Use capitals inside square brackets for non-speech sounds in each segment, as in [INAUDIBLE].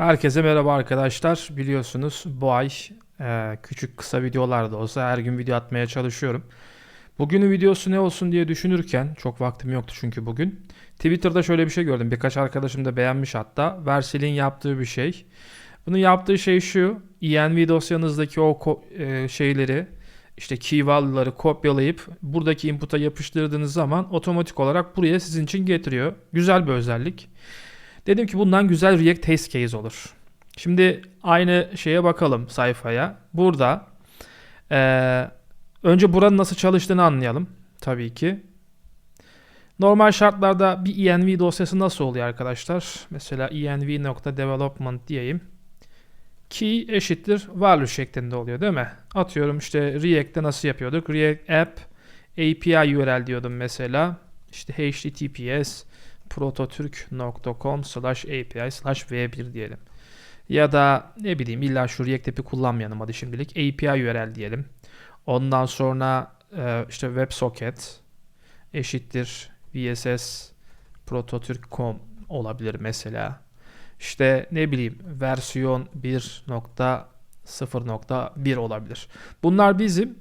Herkese merhaba arkadaşlar. Biliyorsunuz bu ay e, küçük kısa videolar da olsa her gün video atmaya çalışıyorum. Bugünün videosu ne olsun diye düşünürken çok vaktim yoktu çünkü bugün. Twitter'da şöyle bir şey gördüm. Birkaç arkadaşım da beğenmiş hatta. Versil'in yaptığı bir şey. Bunun yaptığı şey şu. env dosyanızdaki o e, şeyleri işte key value'ları kopyalayıp buradaki input'a yapıştırdığınız zaman otomatik olarak buraya sizin için getiriyor. Güzel bir özellik. Dedim ki bundan güzel React test case olur. Şimdi aynı şeye bakalım sayfaya. Burada eee, önce buranın nasıl çalıştığını anlayalım. Tabii ki. Normal şartlarda bir env dosyası nasıl oluyor arkadaşlar? Mesela env.development diyeyim. Key eşittir value şeklinde oluyor değil mi? Atıyorum işte React'te nasıl yapıyorduk? React app API URL diyordum mesela. İşte https prototürk.com slash API slash v1 diyelim. Ya da ne bileyim illa şu React app'i kullanmayalım hadi şimdilik. API URL diyelim. Ondan sonra e, işte WebSocket eşittir VSS prototürk.com olabilir mesela. İşte ne bileyim versiyon 1.0.1 olabilir. Bunlar bizim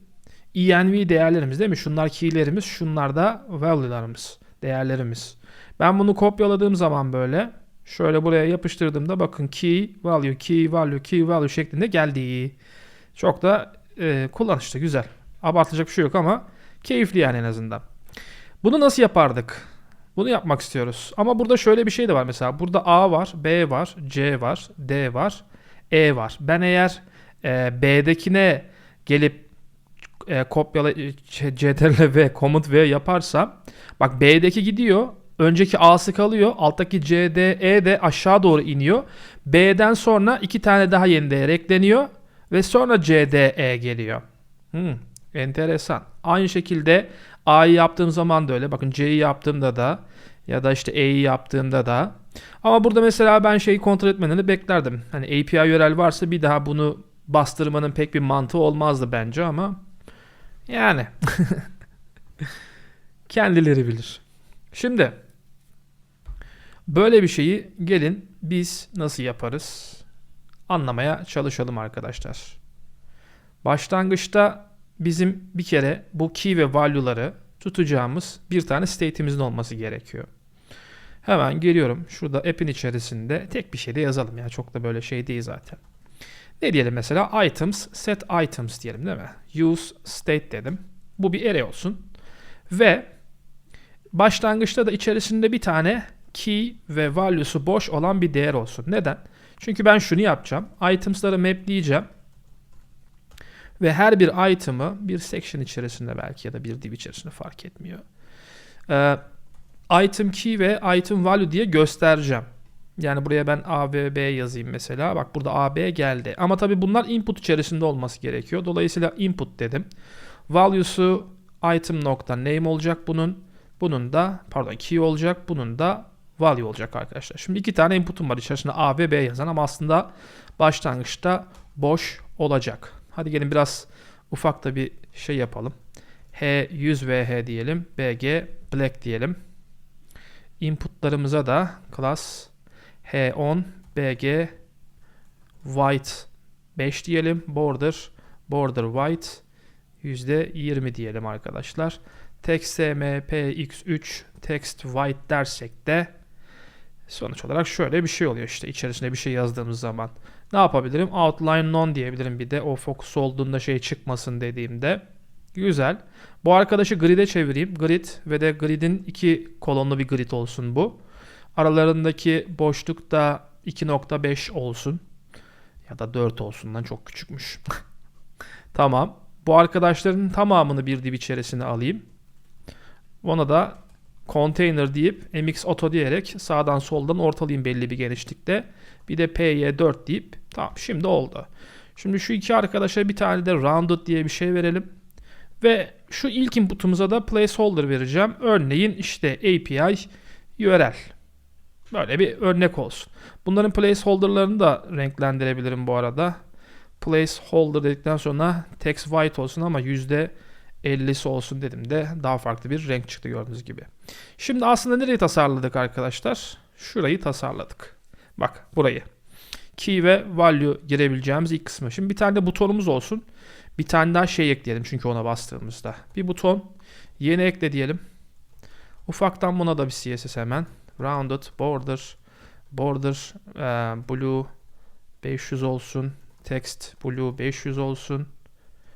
env değerlerimiz değil mi? Şunlar key'lerimiz, şunlar da value'larımız, değerlerimiz. Ben bunu kopyaladığım zaman böyle şöyle buraya yapıştırdığımda bakın key value key value key value şeklinde geldi. Çok da e, kullanışlı güzel. Abartacak bir şey yok ama keyifli yani en azından. Bunu nasıl yapardık? Bunu yapmak istiyoruz. Ama burada şöyle bir şey de var mesela. Burada A var, B var, C var, D var, E var. Ben eğer e, B'dekine gelip e, kopyala e, CTRL V, Command V yaparsam bak B'deki gidiyor. Önceki A'sı kalıyor. Alttaki C, D, E de aşağı doğru iniyor. B'den sonra iki tane daha yeni değer ekleniyor. Ve sonra C, D, E geliyor. Hmm, enteresan. Aynı şekilde A'yı yaptığım zaman da öyle. Bakın C'yi yaptığımda da ya da işte E'yi yaptığımda da. Ama burada mesela ben şeyi kontrol etmelerini beklerdim. Hani API URL varsa bir daha bunu bastırmanın pek bir mantığı olmazdı bence ama yani [LAUGHS] kendileri bilir. Şimdi böyle bir şeyi gelin biz nasıl yaparız anlamaya çalışalım arkadaşlar. Başlangıçta bizim bir kere bu key ve value'ları tutacağımız bir tane state'imizin olması gerekiyor. Hemen geliyorum. Şurada app'in içerisinde tek bir şey de yazalım ya. Çok da böyle şey değil zaten. Ne diyelim mesela? Items, set items diyelim değil mi? Use state dedim. Bu bir array olsun. Ve başlangıçta da içerisinde bir tane key ve value'su boş olan bir değer olsun. Neden? Çünkü ben şunu yapacağım. Items'ları mapleyeceğim. Ve her bir item'ı bir section içerisinde belki ya da bir div içerisinde fark etmiyor. Ee, item key ve item value diye göstereceğim. Yani buraya ben A, B, B yazayım mesela. Bak burada A, B geldi. Ama tabii bunlar input içerisinde olması gerekiyor. Dolayısıyla input dedim. Value'su item nokta name olacak bunun. Bunun da pardon key olacak. Bunun da value olacak arkadaşlar. Şimdi iki tane input'um var içerisinde A ve B yazan ama aslında başlangıçta boş olacak. Hadi gelin biraz ufak da bir şey yapalım. H 100 VH diyelim. BG black diyelim. Inputlarımıza da class H10 BG white 5 diyelim. Border border white %20 diyelim arkadaşlar. Textmpx3 text white dersek de sonuç olarak şöyle bir şey oluyor işte içerisinde bir şey yazdığımız zaman. Ne yapabilirim? Outline none diyebilirim bir de o focus olduğunda şey çıkmasın dediğimde. Güzel. Bu arkadaşı grid'e çevireyim. Grid ve de grid'in iki kolonlu bir grid olsun bu. Aralarındaki boşluk da 2.5 olsun. Ya da 4 olsundan çok küçükmüş. [LAUGHS] tamam. Bu arkadaşların tamamını bir div içerisine alayım. Ona da container deyip mx auto diyerek sağdan soldan ortalayayım belli bir genişlikte. Bir de py4 deyip tamam şimdi oldu. Şimdi şu iki arkadaşa bir tane de rounded diye bir şey verelim. Ve şu ilk inputumuza da placeholder vereceğim. Örneğin işte API URL. Böyle bir örnek olsun. Bunların placeholder'larını da renklendirebilirim bu arada. Placeholder dedikten sonra text white olsun ama yüzde 50'si olsun dedim de daha farklı bir renk çıktı gördüğünüz gibi. Şimdi aslında nereyi tasarladık arkadaşlar? Şurayı tasarladık. Bak burayı. key ve value girebileceğimiz ilk kısmı. Şimdi bir tane de butonumuz olsun. Bir tane daha şey ekleyelim çünkü ona bastığımızda. Bir buton yeni ekle diyelim. Ufaktan buna da bir CSS hemen. Rounded border border e, blue 500 olsun. Text blue 500 olsun.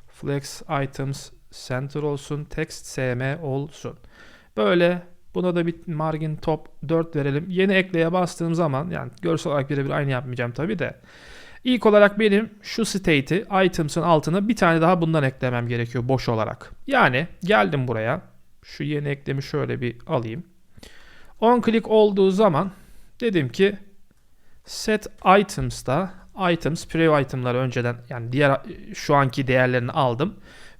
Flex items center olsun. Text sm olsun. Böyle buna da bir margin top 4 verelim. Yeni ekleye bastığım zaman yani görsel olarak birebir aynı yapmayacağım tabi de. İlk olarak benim şu state'i items'ın altına bir tane daha bundan eklemem gerekiyor boş olarak. Yani geldim buraya. Şu yeni eklemi şöyle bir alayım. On click olduğu zaman dedim ki set items'ta items pre item'ları önceden yani diğer şu anki değerlerini aldım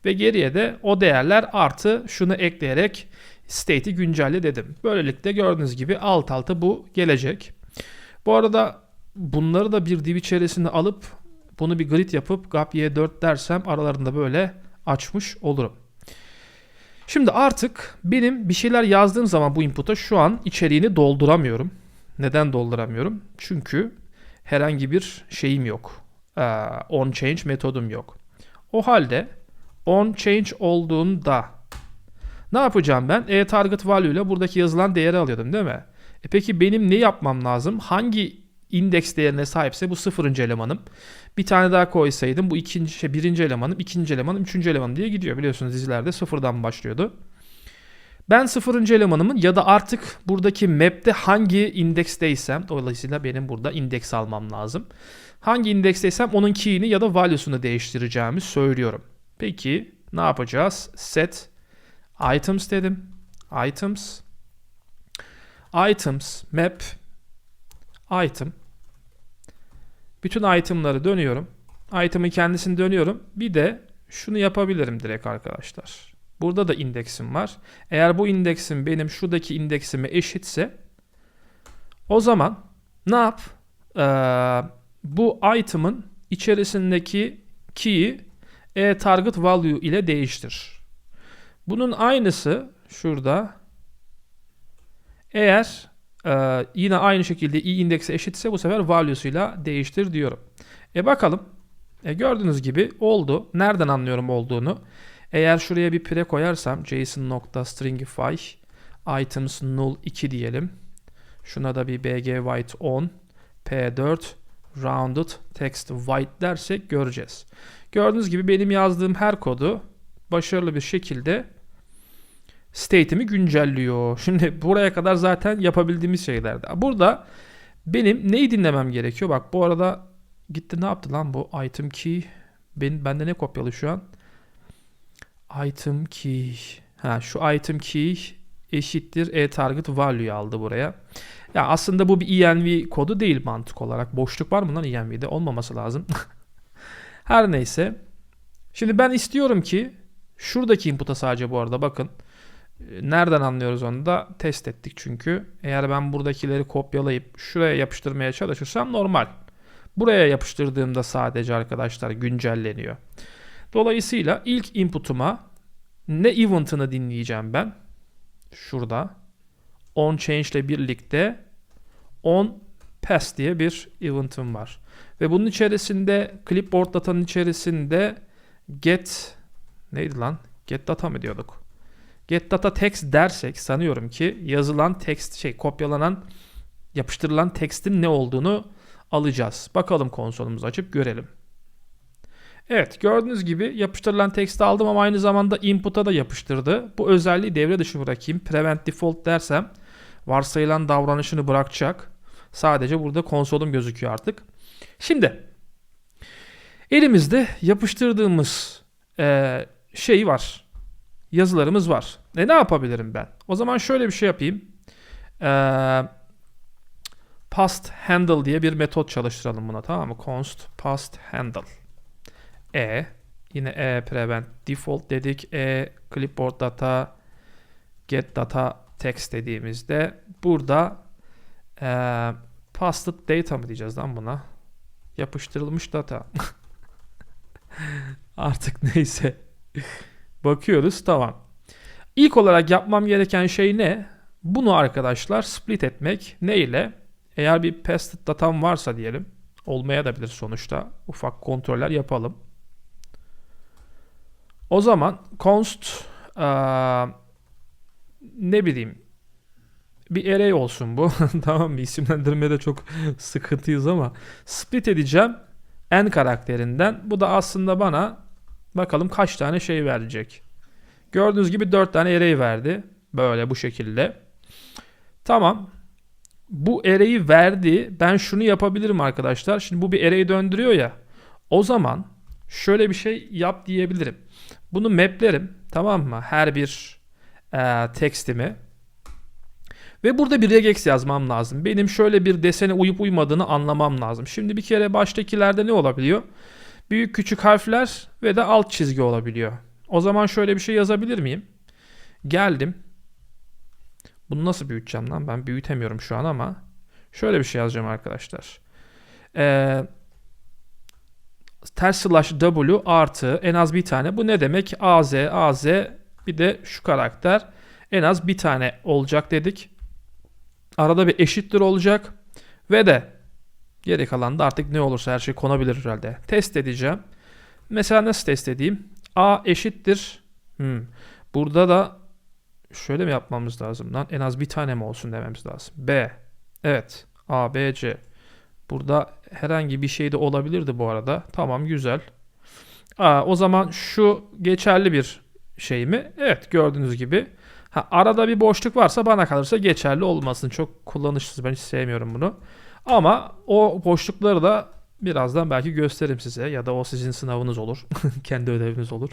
ve geriye de o değerler artı şunu ekleyerek state'i güncelle dedim. Böylelikle gördüğünüz gibi alt alta bu gelecek. Bu arada bunları da bir div içerisinde alıp bunu bir grid yapıp gap y4 dersem aralarında böyle açmış olurum. Şimdi artık benim bir şeyler yazdığım zaman bu input'a şu an içeriğini dolduramıyorum. Neden dolduramıyorum? Çünkü herhangi bir şeyim yok. Ee, on change metodum yok. O halde on change olduğunda ne yapacağım ben? E target value ile buradaki yazılan değeri alıyordum değil mi? E peki benim ne yapmam lazım? Hangi indeks değerine sahipse bu sıfırıncı elemanım. Bir tane daha koysaydım bu ikinci, şey, birinci elemanım, ikinci elemanım, üçüncü elemanım diye gidiyor. Biliyorsunuz dizilerde sıfırdan başlıyordu. Ben sıfırıncı elemanımın ya da artık buradaki map'te hangi indeksteysem dolayısıyla benim burada indeks almam lazım. Hangi indeksteysem onun key'ini ya da value'sunu değiştireceğimi söylüyorum. Peki ne yapacağız? Set items dedim. Items items map item bütün itemları dönüyorum. Item'ın kendisini dönüyorum. Bir de şunu yapabilirim direkt arkadaşlar. Burada da indeksim var. Eğer bu indeksim benim şuradaki indeksime eşitse o zaman ne yap? Ee, bu item'ın içerisindeki key'i e target value ile değiştir. Bunun aynısı şurada eğer ee, yine aynı şekilde i indeksi eşitse bu sefer value'suyla değiştir diyorum. E bakalım. E gördüğünüz gibi oldu. Nereden anlıyorum olduğunu? Eğer şuraya bir pre koyarsam json.stringify items null 2 diyelim. Şuna da bir bg white 10 p4 rounded text white dersek göreceğiz. Gördüğünüz gibi benim yazdığım her kodu başarılı bir şekilde state'imi güncelliyor. [LAUGHS] Şimdi buraya kadar zaten yapabildiğimiz şeylerdi. Burada benim neyi dinlemem gerekiyor? Bak bu arada gitti ne yaptı lan bu item key? Ben, bende ne kopyalı şu an? Item key. Ha şu item key eşittir e target value aldı buraya. Ya aslında bu bir env kodu değil mantık olarak. Boşluk var mı lan env'de? Olmaması lazım. [LAUGHS] Her neyse. Şimdi ben istiyorum ki şuradaki input'a sadece bu arada bakın. Nereden anlıyoruz onu da test ettik çünkü. Eğer ben buradakileri kopyalayıp şuraya yapıştırmaya çalışırsam normal. Buraya yapıştırdığımda sadece arkadaşlar güncelleniyor. Dolayısıyla ilk input'uma ne event'ını dinleyeceğim ben. Şurada. On change ile birlikte on pass diye bir event'ım var. Ve bunun içerisinde clipboard datanın içerisinde get neydi lan? Get data mı diyorduk? get data text dersek sanıyorum ki yazılan text şey kopyalanan yapıştırılan tekstin ne olduğunu alacağız. Bakalım konsolumuzu açıp görelim. Evet gördüğünüz gibi yapıştırılan teksti aldım ama aynı zamanda input'a da yapıştırdı. Bu özelliği devre dışı bırakayım. Prevent default dersem varsayılan davranışını bırakacak. Sadece burada konsolum gözüküyor artık. Şimdi elimizde yapıştırdığımız e, şey var yazılarımız var. E ne yapabilirim ben? O zaman şöyle bir şey yapayım. Ee, past handle diye bir metot çalıştıralım buna tamam mı? const past handle. E yine e prevent default dedik. E clipboard data get data text dediğimizde burada e, pasted data mı diyeceğiz lan buna? Yapıştırılmış data. [LAUGHS] Artık neyse. Bakıyoruz tamam. İlk olarak yapmam gereken şey ne? Bunu arkadaşlar split etmek. Ne ile? Eğer bir pasted datam varsa diyelim. Olmaya da bilir sonuçta. Ufak kontroller yapalım. O zaman const eee, ne bileyim bir array olsun bu. [LAUGHS] tamam mı? İsimlendirmede çok sıkıntıyız ama split edeceğim n karakterinden. Bu da aslında bana bakalım kaç tane şey verecek. Gördüğünüz gibi 4 tane array verdi. Böyle bu şekilde. Tamam. Bu array'i verdi. Ben şunu yapabilirim arkadaşlar. Şimdi bu bir array döndürüyor ya. O zaman şöyle bir şey yap diyebilirim. Bunu maplerim. Tamam mı? Her bir e, tekstimi. Ve burada bir regex yazmam lazım. Benim şöyle bir desene uyup uymadığını anlamam lazım. Şimdi bir kere baştakilerde ne olabiliyor? Büyük küçük harfler ve de alt çizgi olabiliyor. O zaman şöyle bir şey yazabilir miyim? Geldim. Bunu nasıl büyüteceğim lan? Ben büyütemiyorum şu an ama. Şöyle bir şey yazacağım arkadaşlar. Ee, ters slash w artı en az bir tane. Bu ne demek? az, az bir de şu karakter en az bir tane olacak dedik. Arada bir eşittir olacak. Ve de geri kalan da artık ne olursa her şey konabilir herhalde. Test edeceğim. Mesela nasıl test edeyim? A eşittir. Hmm. Burada da şöyle mi yapmamız lazım lan? En az bir tane mi olsun dememiz lazım. B. Evet. A, B, C. Burada herhangi bir şey de olabilirdi bu arada. Tamam güzel. Aa, o zaman şu geçerli bir şey mi? Evet gördüğünüz gibi. Ha, arada bir boşluk varsa bana kalırsa geçerli olmasın. Çok kullanışsız ben hiç sevmiyorum bunu. Ama o boşlukları da birazdan belki gösteririm size ya da o sizin sınavınız olur. [LAUGHS] Kendi ödeviniz olur.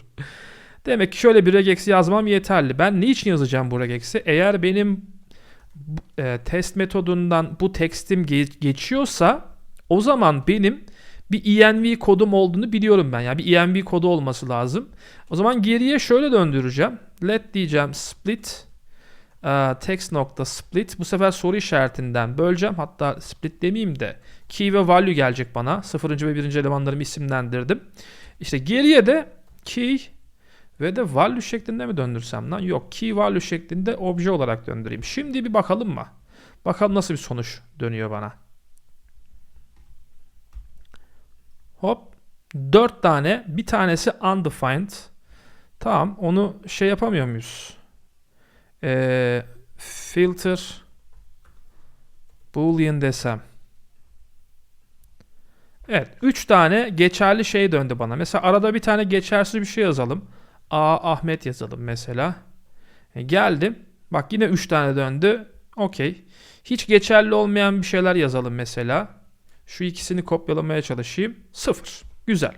Demek ki şöyle bir regex yazmam yeterli. Ben niçin yazacağım bu regex'i? Eğer benim e, test metodundan bu tekstim ge- geçiyorsa o zaman benim bir env kodum olduğunu biliyorum ben. Yani bir env kodu olması lazım. O zaman geriye şöyle döndüreceğim. Let diyeceğim split e, text nokta split. Bu sefer soru işaretinden böleceğim. Hatta split demeyeyim de key ve value gelecek bana. Sıfırıncı ve birinci elemanlarımı isimlendirdim. İşte geriye de key ve de value şeklinde mi döndürsem lan? Yok. Key value şeklinde obje olarak döndüreyim. Şimdi bir bakalım mı? Bakalım nasıl bir sonuç dönüyor bana. Hop. 4 tane. Bir tanesi undefined. Tamam. Onu şey yapamıyor muyuz? Ee, filter boolean desem. Evet. 3 tane geçerli şey döndü bana. Mesela arada bir tane geçersiz bir şey yazalım. A Ahmet yazalım mesela. E, geldim. Bak yine 3 tane döndü. Okey. Hiç geçerli olmayan bir şeyler yazalım mesela. Şu ikisini kopyalamaya çalışayım. 0. Güzel.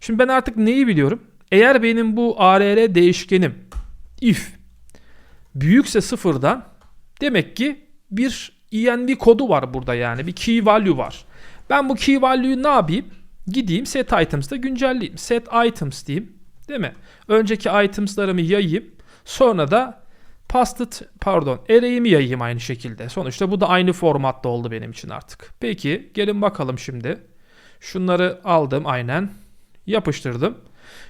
Şimdi ben artık neyi biliyorum? Eğer benim bu ARR değişkenim if büyükse sıfırdan demek ki bir env kodu var burada yani. Bir key value var. Ben bu key value'yu ne yapayım? Gideyim set items'ta güncelleyeyim. Set items diyeyim. Değil mi? Önceki items'larımı yayayım. Sonra da pasted pardon array'imi yayayım aynı şekilde. Sonuçta bu da aynı formatta oldu benim için artık. Peki gelin bakalım şimdi. Şunları aldım aynen. Yapıştırdım.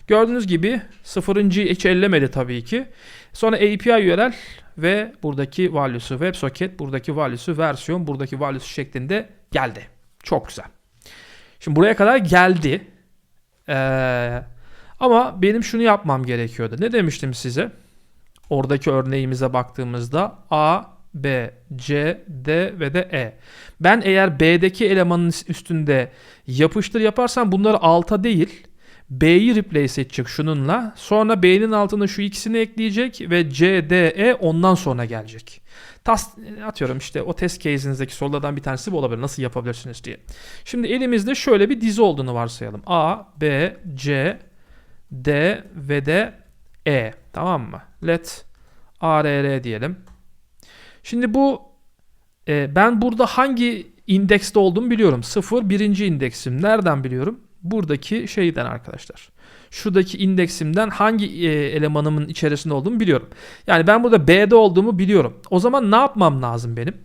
Gördüğünüz gibi sıfırıncıyı hiç ellemedi tabii ki. Sonra API URL ve buradaki value'su WebSocket, buradaki value'su versiyon, buradaki value'su şeklinde geldi. Çok güzel. Şimdi buraya kadar geldi. Ee, ama benim şunu yapmam gerekiyordu. Ne demiştim size? Oradaki örneğimize baktığımızda A, B, C, D ve de E. Ben eğer B'deki elemanın üstünde yapıştır yaparsam bunları alta değil B'yi replace edecek şununla. Sonra B'nin altına şu ikisini ekleyecek ve C, D, E ondan sonra gelecek. Tas, atıyorum işte o test case'inizdeki sorulardan bir tanesi bu olabilir. Nasıl yapabilirsiniz diye. Şimdi elimizde şöyle bir dizi olduğunu varsayalım. A, B, C, D ve de E. Tamam mı? Let ARR diyelim. Şimdi bu e, ben burada hangi indekste olduğumu biliyorum. 0 birinci indeksim. Nereden biliyorum? Buradaki şeyden arkadaşlar. Şuradaki indeksimden hangi e, elemanımın içerisinde olduğumu biliyorum. Yani ben burada B'de olduğumu biliyorum. O zaman ne yapmam lazım benim?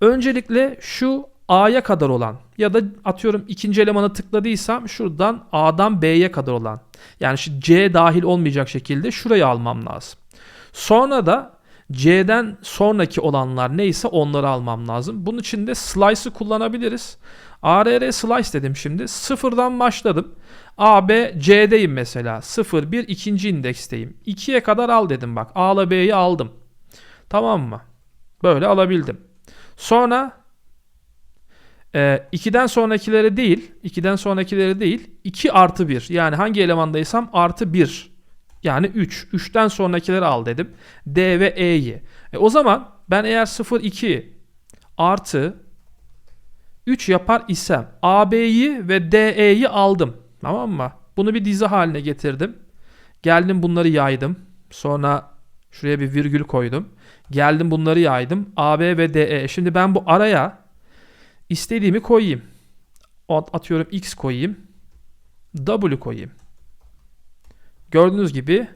Öncelikle şu A'ya kadar olan ya da atıyorum ikinci elemanı tıkladıysam şuradan A'dan B'ye kadar olan yani şu C dahil olmayacak şekilde şurayı almam lazım. Sonra da C'den sonraki olanlar neyse onları almam lazım. Bunun için de slice'ı kullanabiliriz. ARR slice dedim şimdi. Sıfırdan başladım. A, B, C'deyim mesela. 0, 1 ikinci indeksteyim. 2'ye kadar al dedim bak. A ile B'yi aldım. Tamam mı? Böyle alabildim. Sonra 2'den sonrakileri değil, 2'den sonrakileri değil, 2 artı 1. Yani hangi elemandaysam artı 1. Yani 3. 3'ten sonrakileri al dedim. D ve E'yi. E o zaman ben eğer 0, 2 artı 3 yapar isem AB'yi ve DE'yi aldım. Tamam mı? Bunu bir dizi haline getirdim. Geldim bunları yaydım. Sonra şuraya bir virgül koydum. Geldim bunları yaydım. AB ve DE. Şimdi ben bu araya istediğimi koyayım. Atıyorum X koyayım. W koyayım. Gördüğünüz gibi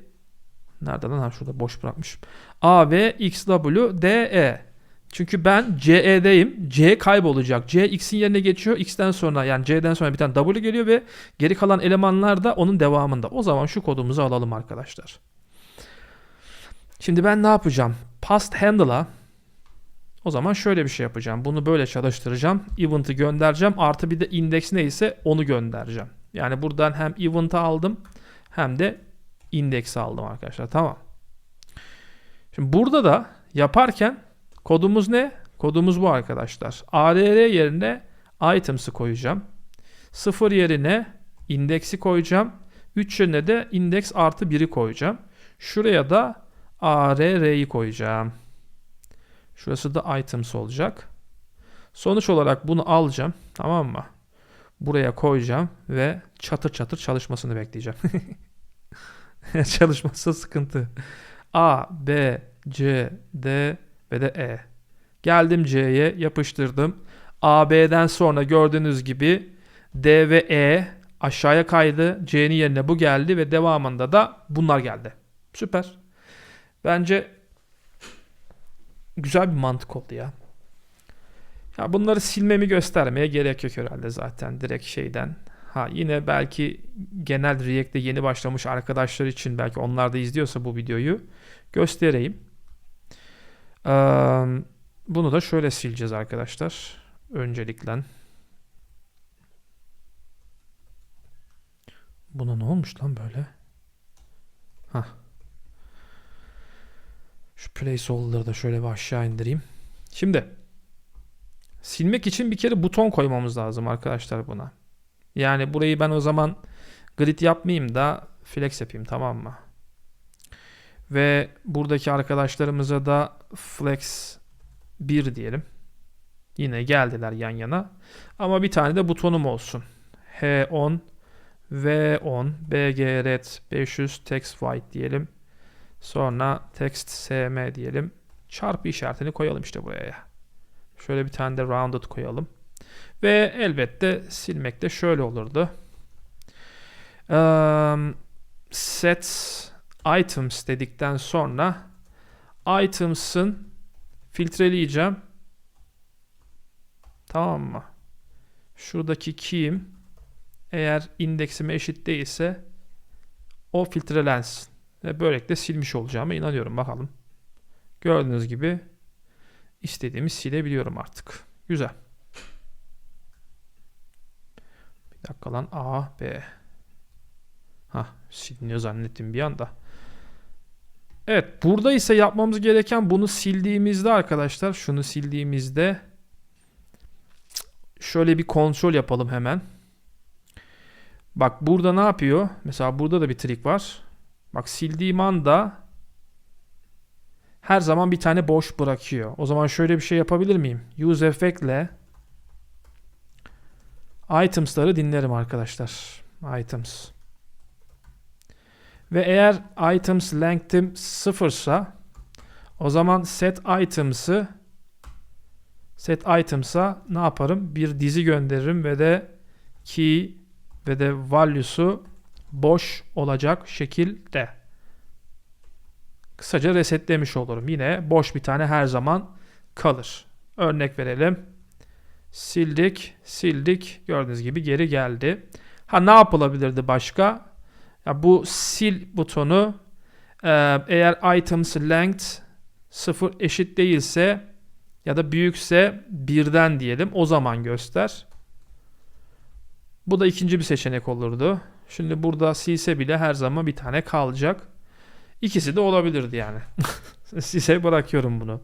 nereden lan? Şurada boş bırakmışım. A, V, X, W, D, E. Çünkü ben CE'deyim. C kaybolacak. C X'in yerine geçiyor. X'ten sonra yani C'den sonra bir tane W geliyor ve geri kalan elemanlar da onun devamında. O zaman şu kodumuzu alalım arkadaşlar. Şimdi ben ne yapacağım? Past handle'a o zaman şöyle bir şey yapacağım. Bunu böyle çalıştıracağım. Event'ı göndereceğim. Artı bir de index neyse onu göndereceğim. Yani buradan hem event'ı aldım hem de index'i aldım arkadaşlar. Tamam. Şimdi burada da yaparken kodumuz ne? Kodumuz bu arkadaşlar. ARR yerine items'ı koyacağım. 0 yerine indeksi koyacağım. 3 yerine de index artı 1'i koyacağım. Şuraya da ARR'yi koyacağım. Şurası da items olacak. Sonuç olarak bunu alacağım. Tamam mı? Buraya koyacağım ve çatır çatır çalışmasını bekleyeceğim. [LAUGHS] Çalışması sıkıntı. A, B, C, D ve de E. Geldim C'ye yapıştırdım. A, B'den sonra gördüğünüz gibi D ve E aşağıya kaydı. C'nin yerine bu geldi ve devamında da bunlar geldi. Süper. Bence güzel bir mantık oldu ya. Ya bunları silmemi göstermeye gerek yok herhalde zaten direkt şeyden. Ha yine belki genel React'te yeni başlamış arkadaşlar için belki onlar da izliyorsa bu videoyu göstereyim. Ee, bunu da şöyle sileceğiz arkadaşlar. Öncelikle. Buna ne olmuş lan böyle? Hah. Şu placeholder'ı da şöyle bir aşağı indireyim. Şimdi silmek için bir kere buton koymamız lazım arkadaşlar buna. Yani burayı ben o zaman grid yapmayayım da flex yapayım tamam mı? Ve buradaki arkadaşlarımıza da flex 1 diyelim. Yine geldiler yan yana. Ama bir tane de butonum olsun. H10 V10 BG red 500 text white diyelim. Sonra text sm diyelim. Çarpı işaretini koyalım işte buraya. Şöyle bir tane de rounded koyalım. Ve elbette silmek de şöyle olurdu. Um, set items dedikten sonra items'ın filtreleyeceğim. Tamam mı? Şuradaki key'im eğer indeksime eşit değilse o filtrelensin. Ve böylelikle silmiş olacağıma inanıyorum. Bakalım. Gördüğünüz gibi istediğimi silebiliyorum artık. Güzel. Bir dakika lan A, B. Ha siliniyor zannettim bir anda. Evet burada ise yapmamız gereken bunu sildiğimizde arkadaşlar şunu sildiğimizde şöyle bir kontrol yapalım hemen. Bak burada ne yapıyor? Mesela burada da bir trik var. Bak sildiğim anda her zaman bir tane boş bırakıyor. O zaman şöyle bir şey yapabilir miyim? Use effect ile items'ları dinlerim arkadaşlar. Items. Ve eğer items length'im sıfırsa o zaman set items'ı set items'a ne yaparım? Bir dizi gönderirim ve de key ve de value'su boş olacak şekilde. Kısaca resetlemiş olurum. Yine boş bir tane her zaman kalır. Örnek verelim. Sildik, sildik. Gördüğünüz gibi geri geldi. Ha ne yapılabilirdi başka? Ya bu sil butonu e, eğer items length 0 eşit değilse ya da büyükse birden diyelim. O zaman göster. Bu da ikinci bir seçenek olurdu. Şimdi burada silse bile her zaman bir tane kalacak. İkisi de olabilirdi yani. [LAUGHS] Size bırakıyorum bunu.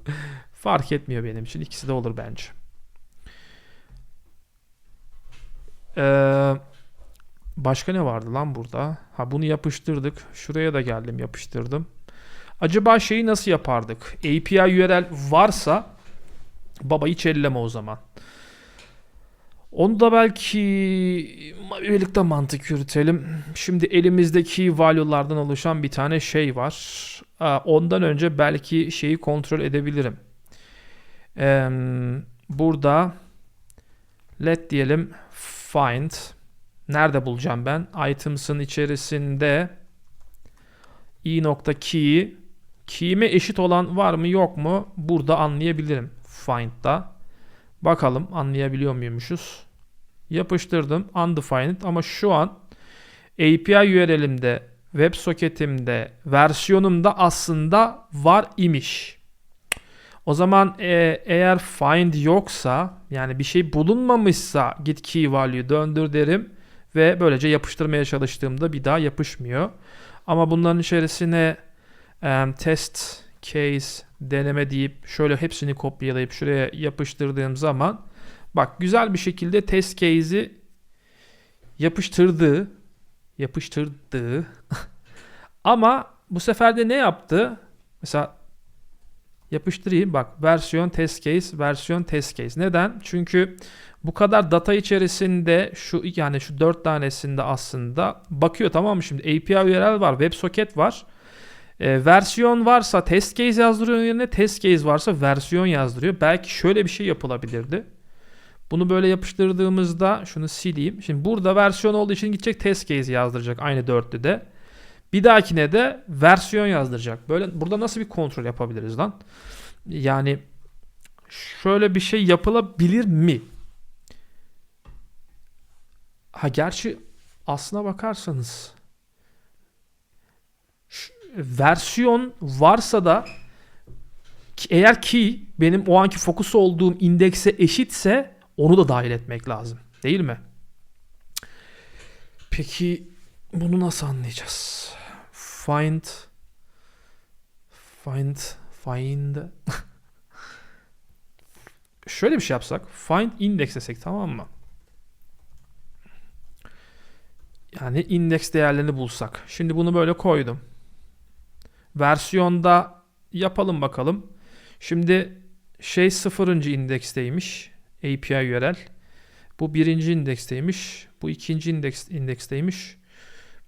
Fark etmiyor benim için. İkisi de olur bence. Ee, başka ne vardı lan burada? Ha bunu yapıştırdık. Şuraya da geldim yapıştırdım. Acaba şeyi nasıl yapardık? API URL varsa baba hiç elleme o zaman. Onu da belki birlikte mantık yürütelim. Şimdi elimizdeki value'lardan oluşan bir tane şey var. Ondan önce belki şeyi kontrol edebilirim. Burada let diyelim find nerede bulacağım ben? Items'ın içerisinde i nokta key key'ime eşit olan var mı yok mu? Burada anlayabilirim find'da. Bakalım anlayabiliyor muymuşuz? Yapıştırdım undefined ama şu an API URL'imde, WebSocket'imde, versiyonumda aslında var imiş. O zaman e, eğer find yoksa yani bir şey bulunmamışsa git key value döndür derim ve böylece yapıştırmaya çalıştığımda bir daha yapışmıyor. Ama bunların içerisine e, test case deneme deyip şöyle hepsini kopyalayıp şuraya yapıştırdığım zaman bak güzel bir şekilde test case'i yapıştırdı yapıştırdı [LAUGHS] ama bu sefer de ne yaptı? Mesela yapıştırayım. Bak versiyon test case, versiyon test case. Neden? Çünkü bu kadar data içerisinde şu yani şu dört tanesinde aslında bakıyor tamam mı? Şimdi API URL var, WebSocket var. E, versiyon varsa test case yazdırıyor yerine test case varsa versiyon yazdırıyor. Belki şöyle bir şey yapılabilirdi. Bunu böyle yapıştırdığımızda şunu sileyim. Şimdi burada versiyon olduğu için gidecek test case yazdıracak aynı dörtlüde. Bir dahakine de versiyon yazdıracak. Böyle burada nasıl bir kontrol yapabiliriz lan? Yani şöyle bir şey yapılabilir mi? Ha gerçi aslına bakarsanız versiyon varsa da eğer ki benim o anki fokus olduğum indekse eşitse onu da dahil etmek lazım. Değil mi? Peki bunu nasıl anlayacağız? Find find find [LAUGHS] şöyle bir şey yapsak find index desek tamam mı? Yani indeks değerlerini bulsak. Şimdi bunu böyle koydum. Versiyonda yapalım bakalım. Şimdi şey sıfırıncı indeksteymiş. API URL. Bu birinci indeksteymiş. Bu ikinci indeks, indeksteymiş.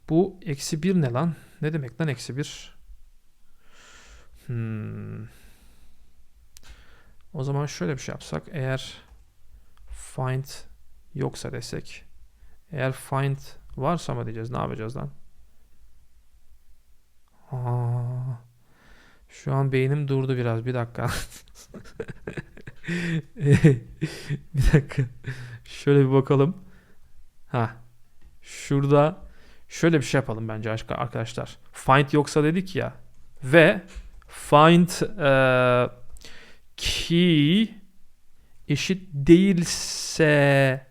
Bu eksi bir ne lan? Ne demek lan eksi bir? Hmm. O zaman şöyle bir şey yapsak. Eğer find yoksa desek. Eğer find varsa mı diyeceğiz? Ne yapacağız lan? Aa, şu an beynim durdu biraz. Bir dakika. [LAUGHS] [LAUGHS] bir dakika. Şöyle bir bakalım. Ha. Şurada şöyle bir şey yapalım bence arkadaşlar. Find yoksa dedik ya. Ve find e, key eşit değilse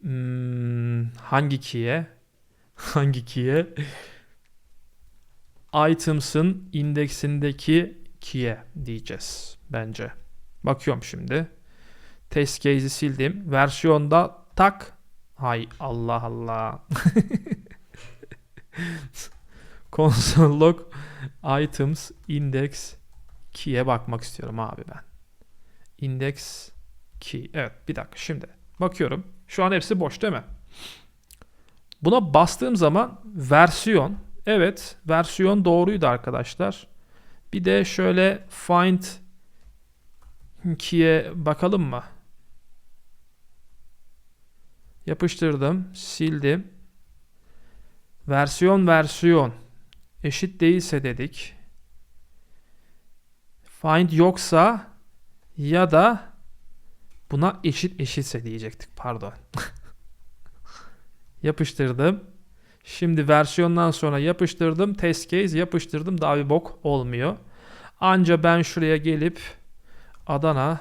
hmm, hangi key'e [LAUGHS] hangi key'e items'ın indeksindeki key'e diyeceğiz bence. Bakıyorum şimdi. Test case'i sildim. Versiyonda tak. Hay Allah Allah. [LAUGHS] Console log items index key'e bakmak istiyorum abi ben. Index key. Evet bir dakika şimdi. Bakıyorum. Şu an hepsi boş değil mi? Buna bastığım zaman versiyon Evet versiyon doğruydu arkadaşlar. Bir de şöyle find key'e bakalım mı? Yapıştırdım, sildim. Versiyon versiyon eşit değilse dedik. Find yoksa ya da buna eşit eşitse diyecektik. Pardon. [LAUGHS] Yapıştırdım. Şimdi versiyondan sonra yapıştırdım. Test case yapıştırdım. Daha bir bok olmuyor. Anca ben şuraya gelip Adana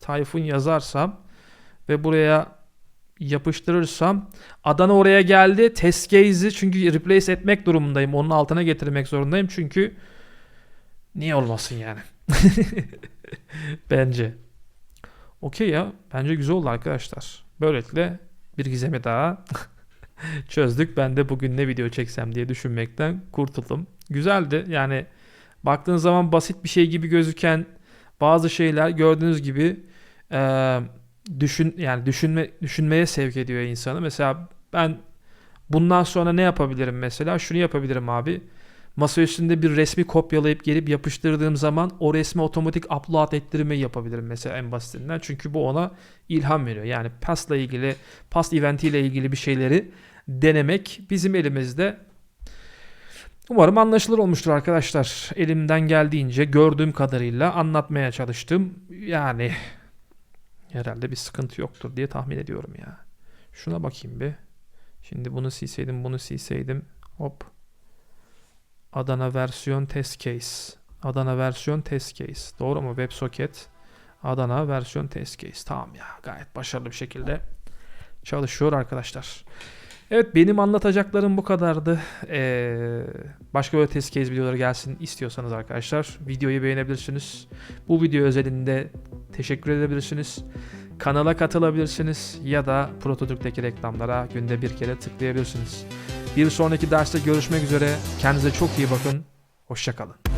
Tayfun yazarsam ve buraya yapıştırırsam Adana oraya geldi. Test case'i çünkü replace etmek durumundayım. Onun altına getirmek zorundayım. Çünkü niye olmasın yani? [LAUGHS] Bence. Okey ya. Bence güzel oldu arkadaşlar. Böylelikle bir gizemi daha [LAUGHS] çözdük. Ben de bugün ne video çeksem diye düşünmekten kurtuldum. Güzeldi. Yani baktığın zaman basit bir şey gibi gözüken bazı şeyler gördüğünüz gibi eee, düşün yani düşünme düşünmeye sevk ediyor insanı. Mesela ben bundan sonra ne yapabilirim mesela? Şunu yapabilirim abi. Masa üstünde bir resmi kopyalayıp gelip yapıştırdığım zaman o resmi otomatik upload ettirmeyi yapabilirim mesela en basitinden. Çünkü bu ona ilham veriyor. Yani pastla ilgili, past eventiyle ilgili bir şeyleri denemek bizim elimizde. Umarım anlaşılır olmuştur arkadaşlar. Elimden geldiğince gördüğüm kadarıyla anlatmaya çalıştım. Yani herhalde bir sıkıntı yoktur diye tahmin ediyorum ya. Şuna bakayım bir. Şimdi bunu silseydim, bunu silseydim. Hop. Adana versiyon test case. Adana versiyon test case. Doğru mu? WebSocket. Adana versiyon test case. Tamam ya. Gayet başarılı bir şekilde çalışıyor arkadaşlar. Evet benim anlatacaklarım bu kadardı. Ee, başka böyle test case videoları gelsin istiyorsanız arkadaşlar videoyu beğenebilirsiniz. Bu video özelinde teşekkür edebilirsiniz. Kanala katılabilirsiniz ya da Prototürk'teki reklamlara günde bir kere tıklayabilirsiniz. Bir sonraki derste görüşmek üzere. Kendinize çok iyi bakın. Hoşçakalın.